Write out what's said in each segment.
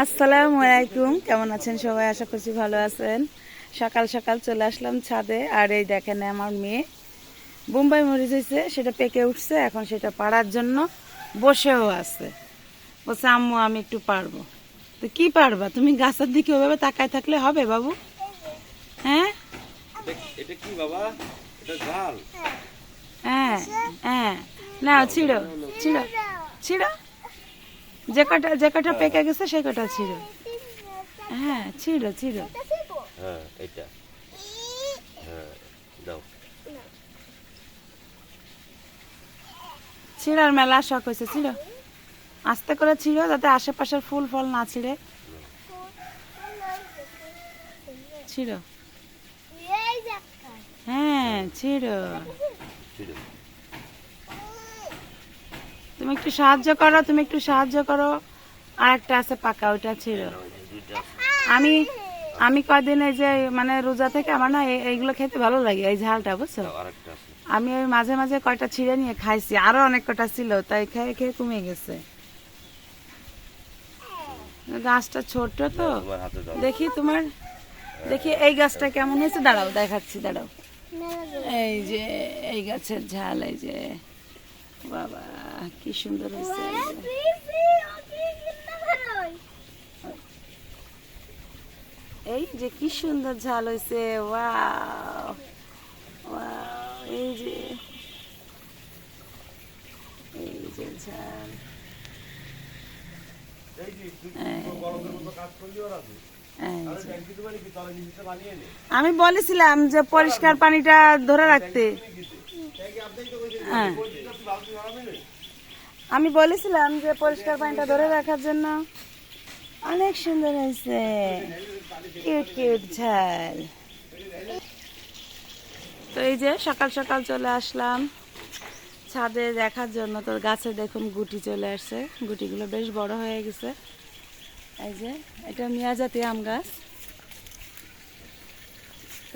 আসসালামু আলাইকুম। কেমন আছেন সবাই? আশা করছি ভালো আছেন। সকাল সকাল চলে আসলাম ছাদে। আর এই দেখেন আমার মেয়ে। বোম্বাই মরিচ হয়েছে সেটা পেকে উঠছে এখন সেটা পাড়ার জন্য বসেও আছে। বলছে আম্মু আমি একটু পারব। তো কি পারবা? তুমি গাছের দিকে ওইভাবে তাকায় থাকলে হবে বাবু? হ্যাঁ? এটা- এটা কি বাবা? এটা হ্যাঁ হ্যাঁ। না ছিড়ো ছিড়ো ছিড়ো। যে কটা যে কটা পেকে গেছে সে কটা ছিড়ো হ্যাঁ ছিড়ো ছিড়ো হ্যাঁ এটা হ্যাঁ দাও। ছিঁড়ার মেলা শখ হয়েছে ছিঁড়ো আস্তে করে ছিঁড়ো যাতে আশেপাশের ফুল ফল না ছিঁড়ে। ছিঁড়ো হ্যাঁ ছিঁড়ো ছিল। তুমি একটু সাহায্য করো তুমি একটু সাহায্য করো। আর একটা আছে পাকা ওইটা ছিঁড়ো। দুইটা আমি আমি কয়দিন এই যে মানে রোজা থেকে আমার না এই- এইগুলো খেতে ভালো লাগে এই ঝালটা বুঝছ? দাও আরেকটা আছে। আমি ওই মাঝে মাঝে কয়টা ছিঁড়ে নিয়ে খাইছি আরও অনেক কটা ছিল তাই খেয়ে খেয়ে কমে গেছে। গাছটা ছোট তো। দেখি তোমার দেখি এই গাছটা কেমন হয়েছে? দাঁড়াও দেখাচ্ছি দাঁড়াও। এই যে এই গাছের ঝাল এই যে। বাবা কি সুন্দর হয়েছে এই যে। কি সুন্দর ঝাল হয়েছে ওয়াও ওয়াও এই যে এই যে ঝাল এই যে। আমি বলেছিলাম যে পরিষ্কার পানিটা ধরে রাখতে। হ্যাঁ। আমি বলেছিলাম যে পরিষ্কার পানিটা ধরে রাখার জন্য অনেক সুন্দর হয়েছে। কিউট কিউট ঝাল। তো এই যে সকাল সকাল চলে আসলাম ছাদে দেখার জন্য। তোর গাছে দেখুন গুটি চলে আসছে। গুটিগুলো বেশ বড় হয়ে গেছে। এই যে, এটা মিয়াজাতি আম গাছ।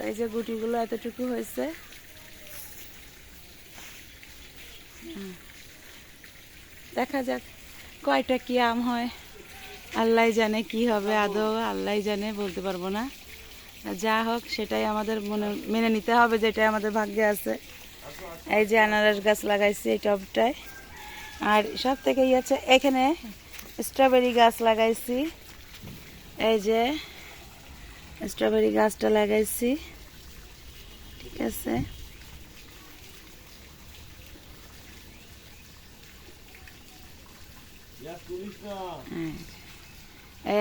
এই যে গুটিগুলো এতটুকু হয়েছে। দেখা যাক কয়টা কি আম হয়। আল্লাহ জানে কি হবে আদৌ, আল্লাহ জানে, বলতে পারব না। যা হোক, সেটাই আমাদের মনে, মেনে নিতে হবে, যেটাই আমাদের ভাগ্যে আছে। এই যে আনারস গাছ লাগাইছি এই টবটায়। আর সব থেকে ইয়ে আছে এখানে স্ট্রবেরি গাছ লাগাইছি। এই যে স্ট্রবেরি গাছটা লাগাইছি। ঠিক আছে।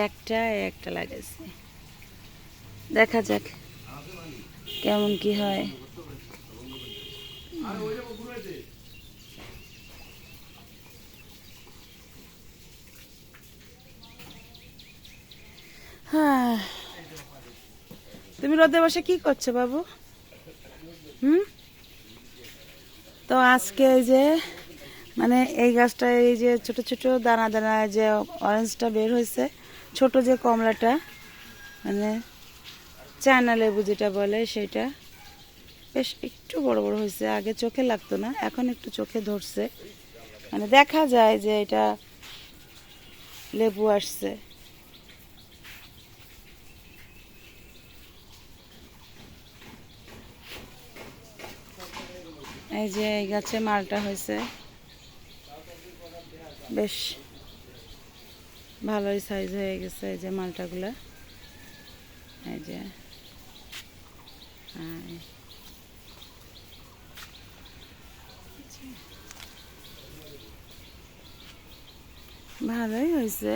একটা একটা দেখা যাক কেমন কি হ্যাঁ। তুমি রোদে বসে কি করছ বাবু? হুম? তো আজকে এই যে মানে এই গাছটা, এই যে ছোট ছোট দানা দানা যে অরেঞ্জটা বের হয়েছে, ছোট যে কমলাটা মানে চায়না লেবু যেটা বলে সেটা, বেশ একটু বড় বড় হয়েছে, আগে চোখে লাগতো না, এখন একটু চোখে ধরছে। মানে দেখা যায় যে এটা লেবু আসছে। এই যে এই গাছে মালটা হয়েছে। বেশ ভালোই সাইজ হয়ে গেছে এই যে মালটাগুলো। এই যে। ভালোই হয়েছে।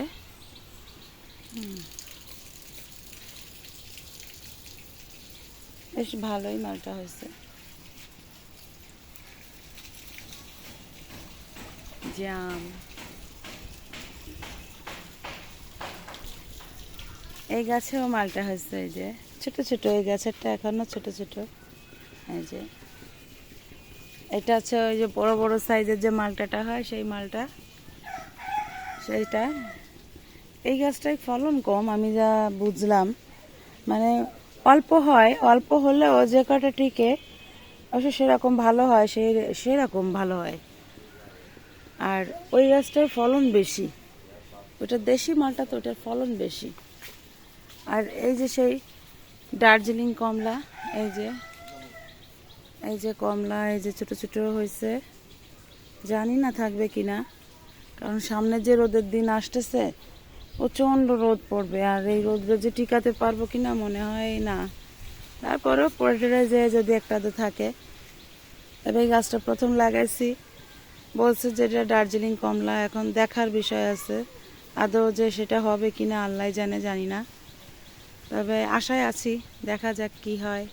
বেশ ভালোই মালটা হয়েছে। জাম এই গাছেও মালটা হয়েছে, এই যে। ছোট ছোট, এই গাছেরটা এখনও ছোট ছোট। এই যে। এটা হচ্ছে ওই যে বড় বড় সাইজের যে মালটাটা হয়, সেই মালটা। সেইটা। এই গাছটায় ফলন কম, আমি যা বুঝলাম। মানে অল্প হয়, অল্প হলেও যে কটা টিকে, অবশ্য সেরকম ভালো হয় সেই সেরকম ভালো হয়। আর ওই গাছটার ফলন বেশি। ওটা দেশি মালটা তো, ওটার ফলন বেশি। আর এই যে সেই দার্জিলিং কমলা, এই যে এই যে কমলা, এই যে ছোট ছোট হয়েছে, জানি না থাকবে কি না কারণ সামনে যে রোদের দিন আসতেছে, প্রচণ্ড রোদ পড়বে, আর এই রোদ্রে যে টিকাতে পারব কি না মনে হয় না। তারপরেও পোল্ট্রিরা যে যদি একটা আধো থাকে, তবে এই গাছটা প্রথম লাগাইছি। বলছে যে এটা দার্জিলিং কমলা, এখন দেখার বিষয় আছে। আদৌ যে সেটা হবে কিনা আল্লাহ জানে, জানি না। তবে আশায় আছি, দেখা যাক কি হয়।